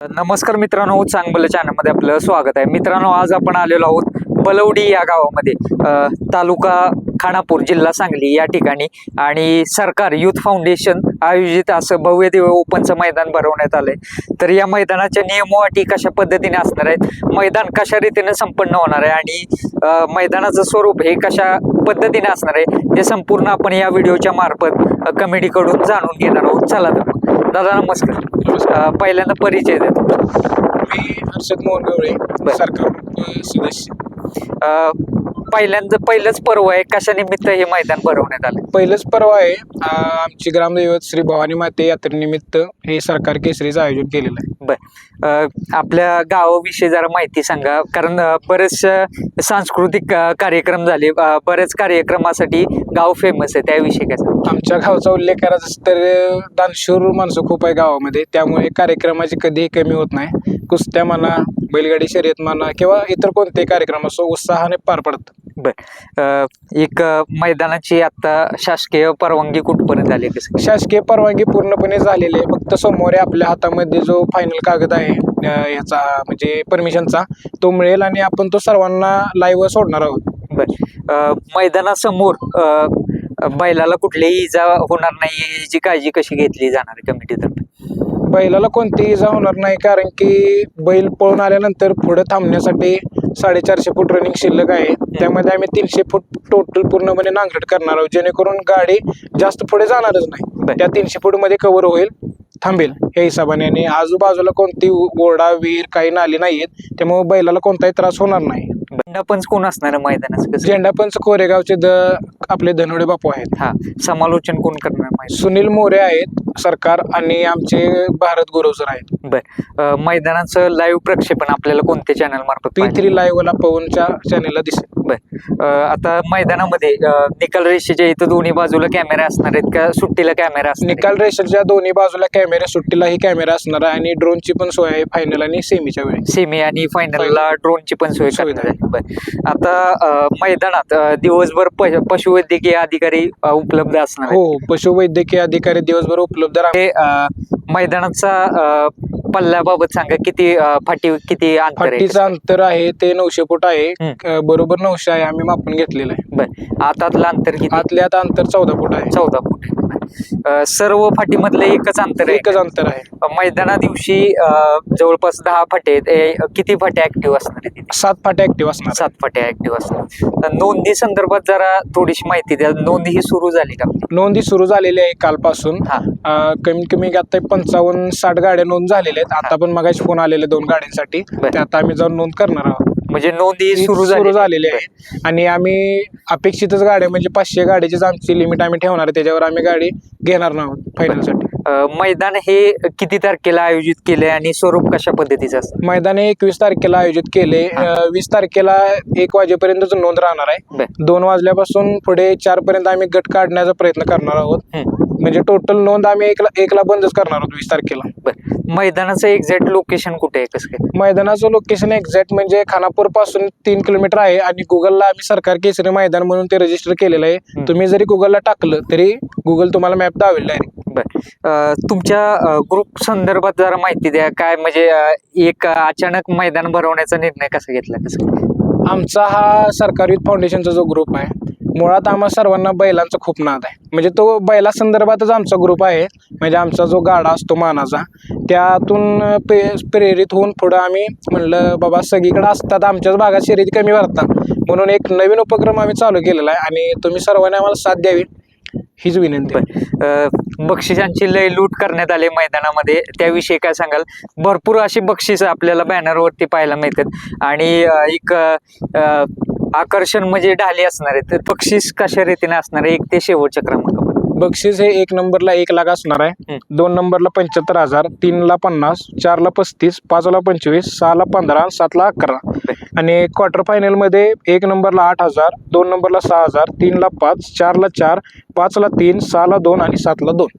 नमस्कार मित्रांनो चांगलं चॅनलमध्ये आपलं स्वागत आहे. मित्रांनो आज आपण आलेलो आहोत बलवडी या गावामध्ये. तालुका खानापूर जिल्हा सांगली या ठिकाणी. आणि सरकार युथ फाउंडेशन आयोजित असं भव्य दिव्य ओपनचं मैदान भरवण्यात आलंय. तर या मैदानाच्या नियम अटी कशा पद्धतीने असणार आहेत? मैदान कशा रीतीने संपन्न होणार आहे? आणि मैदानाचं स्वरूप हे कशा पद्धतीने असणार आहे? ते संपूर्ण आपण या व्हिडिओच्या मार्फत कमिटीकडून जाणून घेणार आहोत. चला तर. दादा नमस्कार. अ, पहिल्यांदा परिचय देतो मी हर्षद मोहन गवळे. सरकार सदस्य. अ, पहिल्यांदा पहिलंच पर्व आहे. कशा निमित्त हे मैदान भरवण्यात आलं पहिलंच पर्व आहे. आ, आमची ग्रामदैवत श्री भवानी माते यात्रेनिमित्त हे सरकार केसरीचं आयोजन केलेलं आहे. बर. अ, आपल्या गावाविषयी जरा माहिती सांगा. कारण अ, बरेच अ, सांस्कृतिक अ, कार्यक्रम झाले. अ, बरेच कार्यक्रमासाठी गाव फेमस आहे. त्याविषयी काय सांगा? आमच्या गावचा उल्लेख करायचा तर अ, दानशूर माणसं खूप आहे गावामध्ये. त्यामुळे कार्यक्रमाची कधीही कमी होत नाही. कुस्त्या म्हणा बैलगाडी शर्यत म्हणा किंवा इतर कोणतेही कार्यक्रम असो उत्साहाने पार पडतात बर. एक मैदानाची आता शासकीय परवानगी कुठपर्यंत आली कसं? शासकीय परवानगी पूर्णपणे झालेली आहे. फक्त समोर आपल्या हातामध्ये जो फायनल कागद आहे ह्याचा म्हणजे परमिशनचा तो मिळेल आणि आपण तो सर्वांना लाईव्ह सोडणार आहोत. बर. मैदानासमोर बैलाला कुठलीही इजा होणार नाही याची काळजी कशी घेतली जाणार आहे कमिटीतर्फे? बैलाला कोणतीही इजा होणार नाही कारण की बैल पळून आल्यानंतर पुढे थांबण्यासाठी साडेचारशे फूट रनिंग शिल्लक आहे. त्यामध्ये आम्ही तीनशे फूट टोटल पूर्णपणे नांगरट करणार आहोत. जेणेकरून गाडी जास्त पुढे जाणारच नाही. त्या तीनशे फूटमध्ये कव्हर होईल थांबेल या हिशोबाने. आणि आजूबाजूला कोणती ओढा विहीर काही नाली नाहीयेत त्यामुळे बैलाला कोणताही त्रास होणार नाही. बंडापंच कोण असणार मैदानाचं? कसं? झेंडा पंच कोरेगावचे द आपले धनवडे बापू आहेत. हा. समालोचन कोण करणार सुनील मोरे आहेत. सरकार आणि आमचे भारत गुरव सर आहेत. बर. मैदानाचं लाईव्ह प्रक्षेपण आपल्याला कोणत्या चॅनल मार्फत पी पाहायला थ्री लाईव्हला पवनच्या चॅनेलला दिसेल. बर. अ, आता मैदानामध्ये अ, निकाल रेषेच्या इथं दोन्ही बाजूला कॅमेरे असणार आहेत का सुट्टीला कॅमेरा असणार निकाल रेषेच्या दोन्ही बाजूला कॅमेरे सुट्टीलाही कॅमेरा असणार आहे आणि ड्रोनची पण सोय आहे फायनल आणि सेमीच्या वेळी. सेमी आणि फायनलला ड्रोनची पण सोय सुविधा करण्यात आली बर. आता अ, मैदानात अ, दिवसभर प- पशुवैद्यकीय अधिकारी अ, उपलब्ध असणार आहेत. हो पशुवैद्यकीय अधिकारी दिवसभर उपलब्ध राहणार ते अ, मैदानाचा पल्ल्याबाबत सांगा किती फाटी किती अंतर आहे? फाटीचं अंतर आहे ते नऊशे फूट आहे. बरोबर नऊशे आहे आम्ही मापून घेतलेलं आहे. बर. आतातलं अंतर किती? आतल्या आत अंतर चौदा फूट आहे. चौदा फूट. आहे. अ, सर्व फाटीमधलं एकच अंतर आहे. एकच अंतर आहे. मैदाना दिवशी अ, जवळपास दहा फाटे आहेत. ए, किती फाटे ऍक्टिव्ह असणार आहे तिथे? सात फाटे ऍक्टिव्ह असणार सात फाटे ऍक्टिव्ह असणार तर नोंदी संदर्भात जरा थोडीशी माहिती द्या नोंदी ही सुरू झाली का? नोंदी सुरू झालेली आहे कालपासून. हा. अं, कमीत कमी आता पंचावन्न साठ गाड्या नोंद झालेल्या आहेत. आता पण मगाशी फोन आलेले दोन गाड्यांसाठी. बर. ते आता आम्ही जाऊन नोंद करणार आहोत. म्हणजे नोंदी सुरू सुरू झाली झालेली आहे. आणि आम्ही अपेक्षितच गाड्या म्हणजे पाचशे गाड्याचीच आमची लिमिट आम्ही ठेवणार आहे. त्याच्यावर आम्ही गाडी घेणार नाही आहोत फायनलसाठी मैदान हे किती तारखेला आयोजित केले आणि स्वरूप कशा पद्धतीचं असतं? मैदान एकवीस तारखेला आयोजित केले हा. वीस तारखेला एक वाजेपर्यंतच नोंद राहणार आहे. दोन वाजल्यापासून पुढे चार पर्यंत आम्ही गट काढण्याचा प्रयत्न करणार आहोत. म्हणजे टोटल नोंद आम्ही एकला एकला बंदच करणार आहोत वीस तारखेला. मैदानाचं एक्झॅक्ट लोकेशन कुठे आहे? कसं काय? मैदानाचं लोकेशन एक्झॅक्ट म्हणजे खानापूरपासून तीन किलोमीटर आहे आणि गुगलला आम्ही सरकार केसरी मैदान म्हणून ते रजिस्टर केलेलं आहे. तुम्ही जरी गुगलला टाकलं तरी गुगल तुम्हाला मॅप दावेल डायरेक्ट अ, तुमच्या ग्रुप संदर्भात जरा माहिती द्या. काय म्हणजे एक अचानक मैदान भरवण्याचा निर्णय कसा घेतला कसं? आमचा हा सरकारी फाउंडेशनचा जो ग्रुप आहे मुळात आम्हा सर्वांना बैलांचा खूप नाद आहे. म्हणजे तो बैला संदर्भातच आमचा ग्रुप आहे. म्हणजे आमचा जो गाडा असतो मानाचा त्यातून पे प्रेरित होऊन पुढं आम्ही म्हणलं बाबा सगळीकडे असतात आमच्याच भागात शर्यती कमी भरतात. म्हणून एक नवीन उपक्रम आम्ही चालू केलेला आहे आणि तुम्ही सर्वांनी आम्हाला साथ द्यावी हीच विनंती बक्षिसांची लय लूट करण्यात आली मैदानामध्ये. त्याविषयी काय सांगाल? भरपूर अशी बक्षिस आपल्याला बॅनरवरती पाहायला मिळतात. आणि एक आकर्षण म्हणजे ढाली असणार आहे तर बक्षीस कशा रीतीने असणार आहे? एक ते शेवटच्या क्रमांक बक्षीस हे एक नंबरला एक लाख असणार आहे. दोन नंबरला पंच्याहत्तर हजार तीनला पन्नास चारला पस्तीस पाचला पंचवीस सहाला पंधरा सातला अकरा. आणि क्वार्टर फायनलमध्ये एक नंबरला आठ हजार दोन नंबरला सहा हजार तीनला पाच चारला चार पाचला तीन सहाला दोन आणि सातला दोन.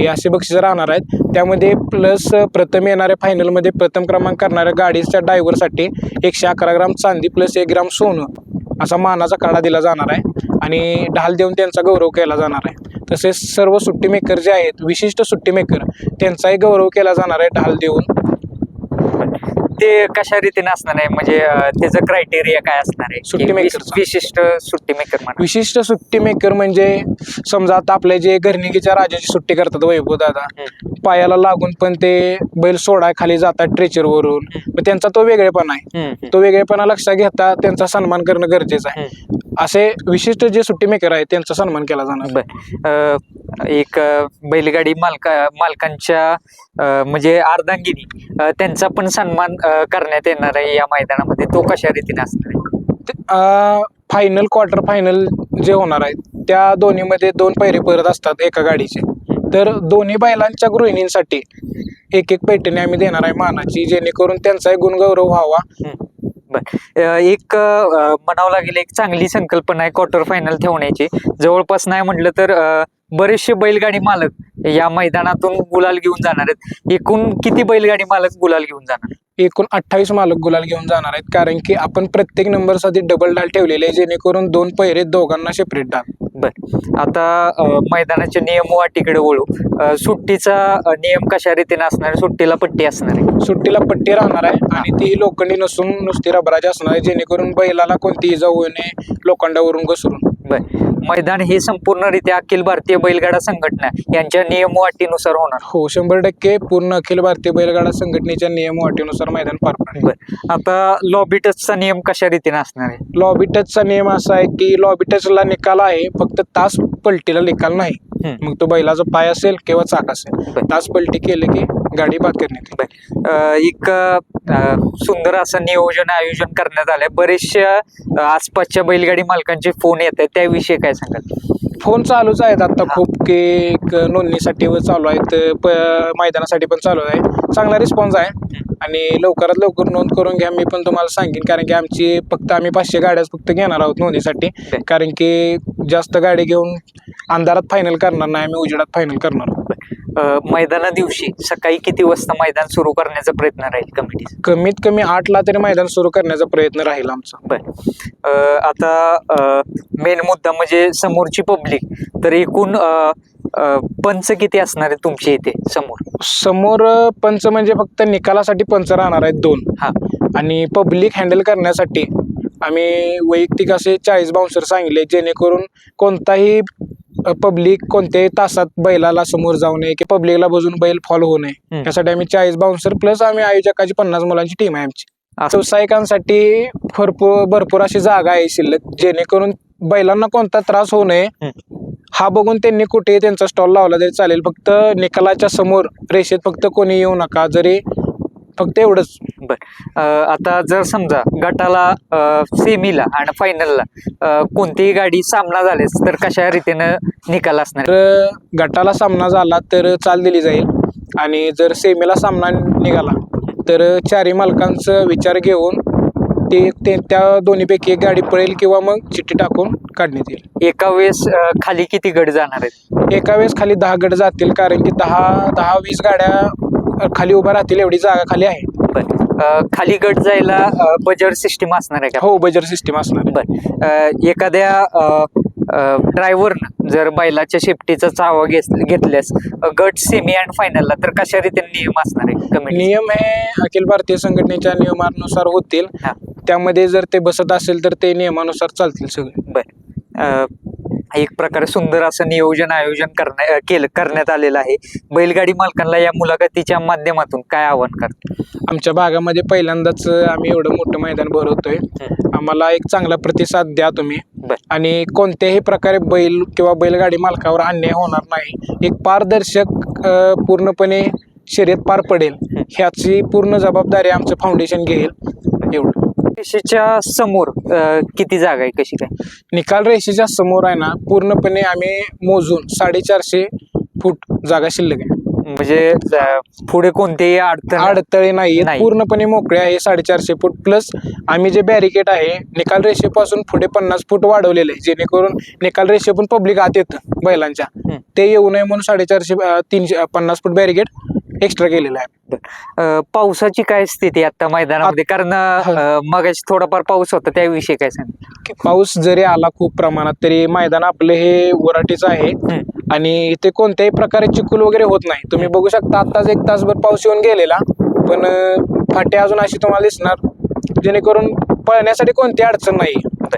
हे असे बक्षीस राहणार आहेत. त्यामध्ये प्लस प्रथम येणाऱ्या फायनलमध्ये प्रथम क्रमांक करणाऱ्या गाडीच्या ड्रायव्हरसाठी एकशे अकरा ग्राम चांदी प्लस एक ग्राम सोनं असा मानाचा काढा दिला जाणार आहे. आणि ढाल देऊन त्यांचा गौरव केला जाणार आहे. तसेच सर्व सुट्टी मेकर जे आहेत विशिष्ट सुट्टी मेकर त्यांचाही गौरव केला जाणार आहे ढाल देऊन. ते कशा रीतीने असणार आहे? म्हणजे अं, त्याचं क्रायटेरिया काय असणार आहे? सुट्टी की makerचा. विशिष्ट सुट्टी मेकर म्हणा. विशिष्ट सुट्टी मेकर म्हणजे समजा आता आपले जे घरणिकीच्या राजाची सुट्टी करतात वैभव दादा पायाला लागून पण ते बैल सोडाय खाली जातात ट्रेचर वरून. मग त्यांचा तो वेगळेपणा आहे. हम्म. तो वेगळेपणा लक्षात घेता त्यांचा सन्मान करणं गरजेचं आहे. असे विशिष्ट जे सुट्टी मेकर आहेत त्यांचा सन्मान केला जाणार. बर. अं, एक बैलगाडी मालका मालकांच्या म्हणजे अर्धांगिनी त्यांचा पण सन्मान करण्यात येणार आहे या मैदानामध्ये. तो कशा रीतीने असणार आहे? फायनल क्वार्टर फायनल जे होणार आहेत त्या दोन्हीमध्ये दोन पैरे परत असतात एका गाडीचे. तर दोन्ही बैलांच्या गृहिणींसाठी एक एक पैठणी आम्ही देणार आहे मानाची जेणेकरून त्यांचाही गुणगौरव व्हावा. बर. एक म्हणावं लागेल एक चांगली संकल्पना आहे क्वार्टर फायनल ठेवण्याची. जवळपास नाही म्हटलं तर बरेचसे बैलगाडी मालक या मैदानातून गुलाल घेऊन जाणार आहेत. एकूण किती बैलगाडी मालक गुलाल घेऊन जाणार? एकूण अठ्ठावीस मालक गुलाल घेऊन जाणार आहेत. कारण की आपण प्रत्येक नंबरसाठी डबल डाल ठेवलेले आहे जेणेकरून दोन पैरे दोघांना सेपरेट डाल. बर. आता मैदानाचे नियम वाटीकडे वळू. सुट्टीचा नियम कशा रीतीने असणार? आहे? सुट्टीला पट्टी असणार आहे. सुट्टीला पट्टी राहणार आहे आणि ती लोखंडी नसून नुसती रबराची असणार आहे जेणेकरून बैलाला कोणती इजा होऊ नये लोखंडावरून घसरून. मैदान हे संपूर्णरित्या अखिल भारतीय बैलगाडा संघटना यांच्या नियम वाटीनुसार होणार. हो शंभर टक्के पूर्ण अखिल भारतीय बैलगाडा संघटनेच्या नियम अटीनुसार मैदान पार पडेल. बर. आता लॉबी टचचा नियम कशा रीतीने असणार आहे? लॉबी टचचा नियम असा आहे की लॉबी टचला निकाल आहे फक्त तास पलटीला निकाल नाही. मग तो बैलाचा पाय असेल किंवा चाक असेल. तास पलटी केले की गाडी बर. अं, एक सुंदर असं नियोजन आयोजन करण्यात आलंय. बरेचशा आसपासच्या बैलगाडी मालकांचे फोन येत आहेत. त्याविषयी काय सांगाल? फोन चालूच आहेत आता. खूप. की एक नोंदणीसाठी व चालू आहेत. प मैदानासाठी पण चालू आहे. चांगला रिस्पॉन्स आहे. आणि लवकरात लवकर नोंद करून घ्या. मी पण तुम्हाला सांगेन. कारण की आमची फक्त आम्ही पाचशे गाड्याच फक्त घेणार आहोत नोंदीसाठी. कारण की जास्त गाडी घेऊन अंधारात फायनल करणार नाही. आम्ही उजेडात फायनल करणार आहोत. मैदाना दिवशी सकाळी किती वाजता मैदान सुरू करण्याचा प्रयत्न राहील कमिटी कमीत कमी आठला तरी मैदान सुरू करण्याचा प्रयत्न राहील आमचा. बर. आता मेन मुद्दा म्हणजे समोरची पब्लिक. तर एकूण पंच किती असणार आहे तुमच्या इथे समोर? समोर पंच म्हणजे फक्त निकालासाठी पंच राहणार आहेत दोन. हा. आणि पब्लिक हँडल करण्यासाठी आम्ही वैयक्तिक असे चाळीस बाउन्सर सांगितले जेणेकरून कोणताही पब्लिक कोणत्याही तासात बैलाला समोर जाऊ नये की पब्लिकला बजून बैल फॉलो होऊ नये. हम्म. यासाठी आम्ही चाळीस बाउन्सर प्लस आम्ही आयोजकाची पन्नास मुलांची टीम आहे आमची. व्यावसायिकांसाठी भरपूर भरपूर अशी जागा आहे शिल्लक जेणेकरून बैलांना कोणता त्रास होऊ नये. हा बघून त्यांनी कुठे त्यांचा स्टॉल लावला तरी चालेल. फक्त निकालाच्या समोर रेषेत फक्त कोणी येऊ नका. जरी फक्त एवढंच. बर. अं, आता जर समजा गटाला सेमीला आणि फायनलला कोणतीही गाडी सामना झालेच तर कशा रीतीनं निकाल असणार? तर गटाला सामना झाला तर चाल दिली जाईल. आणि जर सेमीला सामना निघाला तर चारही मालकांचा विचार घेऊन ते ते- त्या दोन्हीपैकी एक गाडी पळेल किंवा मग चिठ्ठी टाकून काढण्यात येईल. एका वेळेस अं, खाली किती गट जाणार आहेत? एका वेळेस खाली दहा गट जातील कारण की दहा दहा वीस गाड्या खाली उभ्या राहतील एवढी जागा खाली आहे. अं, खाली गट जायला बजर सिस्टीम असणार आहे का? हो बजर सिस्टीम असणार आहे. बर. अं, एखाद्या ड्रायव्हरनं जर बैलाच्या शेफ्टीचा चावा घेस- घेतल्यास अं, गट सेमी अँड फायनलला तर कशा रीतीने नियम असणार आहे कमिटी नियम हे अखिल भारतीय संघटनेच्या नियमानुसार होतील. हा. त्यामध्ये जर ते बसत असेल तर ते नियमानुसार चालतील सगळे. बर. अं, एक प्रकारे सुंदर असं नियोजन आयोजन करण्या केलं करण्यात आलेलं आहे. बैलगाडी मालकांना या मुलाखतीच्या माध्यमातून काय आव्हान कर आमच्या भागामध्ये पहिल्यांदाच आम्ही एवढं मोठं मैदान भरवतोय. आम्हाला एक चांगला प्रतिसाद द्या तुम्ही. आणि कोणत्याही प्रकारे बैल किंवा बैलगाडी मालकावर अन्याय होणार नाही. एक पारदर्शक पूर्णपणे शर्यत पार पडेल ह्याची पूर्ण जबाबदारी आमचं फाउंडेशन घेईल. एवढं. रेषेच्या समोर अं, किती जागा आहे कशी काय? निकाल रेषेच्या समोर आहे ना पूर्णपणे आम्ही मोजून साडेचारशे फूट जागा शिल्लक आहे. म्हणजे अं, पुढे कोणतेही अडचण अडथळे नाही नाही. पूर्णपणे मोकळे आहे साडेचारशे फूट. प्लस आम्ही जे बॅरिकेड आहे निकाल रेषेपासून पुढे पन्नास फूट वाढवलेले आहे जेणेकरून निकाल रेषेतून पब्लिक आत येतं बैलांच्या. ते येऊ नये म्हणून साडेचारशे अं, तीनशे अं, पन्नास फूट बॅरिकेड एक्स्ट्रा केलेलं आहे. अं, पावसाची काय स्थिती आता मैदानामध्ये? कारण अं, मगाशी थोडाफार पाऊस होता त्याविषयी काय सांग की पाऊस जरी आला खूप प्रमाणात तरी मैदान आपलं हे वराटीचं आहे. आणि इथे कोणत्याही प्रकारे चिखल वगैरे होत नाही. तुम्ही बघू शकता आत्ताच एक तासभर पाऊस येऊन गेलेला. पण अं, फाटी अजून अशी तुम्हाला दिसणार जेणेकरून पळण्यासाठी कोणती अडचण नाही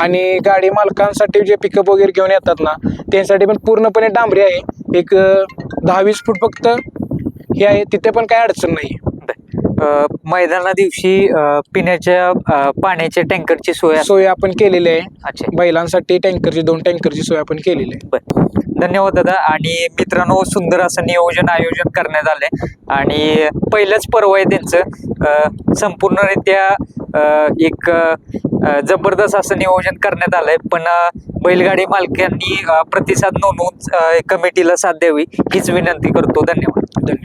आणि गाडी मालकांसाठी जे पिकअप वगैरे घेऊन येतात ना त्यांसाठी पण पूर्णपणे डांबरी आहे. एक अं, दहा वीस फूट फक्त हे आहे तिथे पण काही अडचण नाही मैदाना दिवशी अ, पिण्याच्या अ, पाण्याच्या टँकरची सोय असते. सोय आपण केलेली आहे. अच्छा. बैलांसाठी टँकरची दोन टँकरची सोय आपण केलेली आहे. धन्यवाद दादा. आणि मित्रांनो सुंदर असं नियोजन आयोजन करण्यात आलंय. आणि पहिलंच पर्व आहे त्यांचं. अ, संपूर्णरित्या अ, एक अ, जबरदस्त असं नियोजन करण्यात आलंय. पण अ, बैलगाडी मालकांनी अ, प्रतिसाद नोंदवून अ, कमिटीला साथ द्यावी हीच विनंती करतो. धन्यवाद.